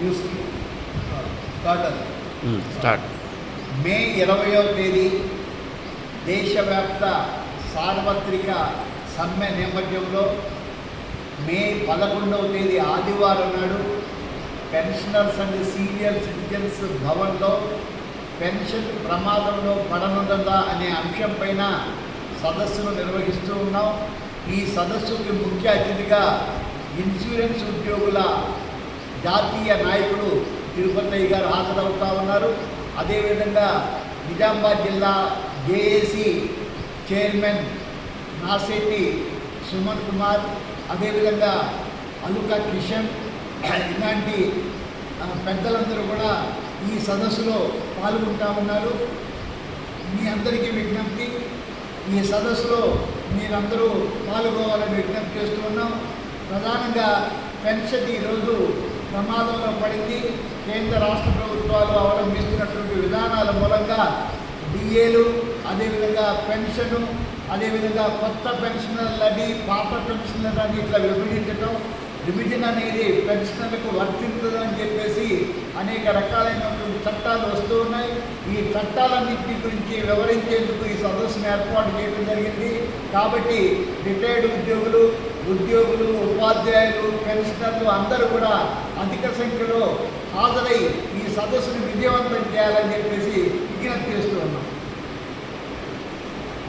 న్యూస్కి స్టార్ట్ అది. స్టార్ట్. మే ఇరవయవ తేదీ దేశవ్యాప్త సార్వత్రిక సమ్మె నేపథ్యంలో మే పదకొండవ తేదీ ఆదివారం నాడు పెన్షనర్స్ అండ్ సీనియర్ సిటిజన్స్ భవన్లో పెన్షన్ ప్రమాదంలో పడనున్నదా అనే అంశంపైన సదస్సును నిర్వహిస్తూ ఉన్నాం. ఈ సదస్సుకి ముఖ్య అతిథిగా ఇన్సూరెన్స్ ఉద్యోగుల జాతీయ నాయకుడు తిరుపతయ్య గారు హాజరవుతా ఉన్నారు. అదేవిధంగా నిజామాబాద్ జిల్లా జేఏసీ చైర్మన్ నాశెట్టి సుమన్ కుమార్ అదేవిధంగా అలుక కిషన్ ఇలాంటి పెద్దలందరూ కూడా ఈ సదస్సులో పాల్గొంటా ఉన్నారు. మీ అందరికీ విజ్ఞప్తి ఈ సదస్సులో మీరందరూ పాల్గొవాలని విజ్ఞప్తి చేస్తూ ఉన్నాం. ప్రధానంగా పెన్షన్ ఈరోజు ప్రమాదంలో పడింది. కేంద్ర రాష్ట్ర ప్రభుత్వాలు అవలంబిస్తున్నటువంటి విధానాల మూలంగా డిఏలు అదేవిధంగా పెన్షను అదేవిధంగా కొత్త పెన్షనర్లని పాత పెన్షనర్లని ఇట్లా విభజించడం డివిజన్ అనేది పెన్షనర్లకు వర్తించదని చెప్పేసి అనేక రకాలైనటువంటి చట్టాలు వస్తూ ఉన్నాయి. ఈ చట్టాలన్నింటి గురించి వివరించేందుకు ఈ సదస్సును ఏర్పాటు చేయడం జరిగింది. కాబట్టి రిటైర్డ్ ఉద్యోగులు ఉద్యోగులు ఉపాధ్యాయులు పెన్షనర్లు అందరూ కూడా అధిక సంఖ్యలో హాజరై ఈ సదస్సును విజయవంతం చేయాలని చెప్పేసి విజ్ఞప్తి చేస్తున్నారు